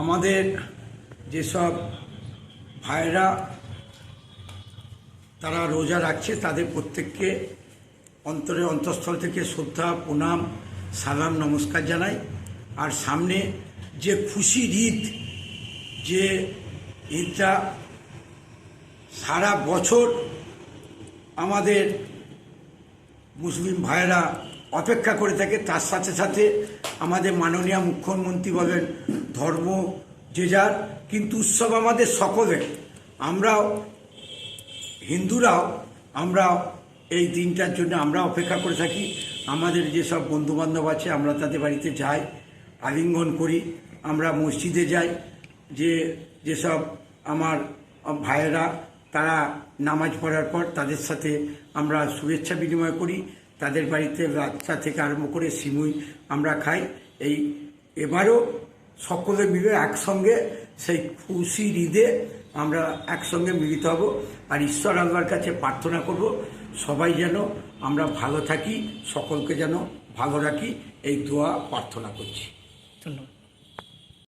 আমাদের যেসব ভাইরা তারা রোজা রাখছে, তাদের প্রত্যেককে অন্তরে অন্তঃস্থল থেকে শ্রদ্ধা, প্রণাম, সালাম, নমস্কার জানাই। আর সামনে যে খুশির ঈদ, যে ঈদটা সারা বছর আমাদের মুসলিম ভাইয়েরা অপেক্ষা করে থাকে। তার সাথে সাথে আমাদের মাননীয় মুখ্যমন্ত্রী বলেন, ধর্ম যে যার, কিন্তু উৎসব আমাদের সকলের। আমরাও, হিন্দুরাও আমরা এই দিনটার জন্য আমরা অপেক্ষা করে থাকি। আমাদের যেসব বন্ধুবান্ধব আছে, আমরা তাদের বাড়িতে যাই, আলিঙ্গন করি, আমরা মসজিদে যাই, যে যেসব আমার ভাইয়েরা, তারা নামাজ পড়ার পর তাদের সাথে আমরা শুভেচ্ছা বিনিময় করি। তাদের বাড়িতে বাচ্চা থেকে আরম্ভ করে সিমুই আমরা খাই। এই এবারও সকলে মিলে একসঙ্গে সেই খুশির ঈদে আমরা একসঙ্গে মিলিত হব আর ঈশ্বর আল্লাহর কাছে প্রার্থনা করব, সবাই যেন আমরা ভালো থাকি, সকলকে যেন ভালো রাখি, এই দোয়া প্রার্থনা করছি। ধন্যবাদ।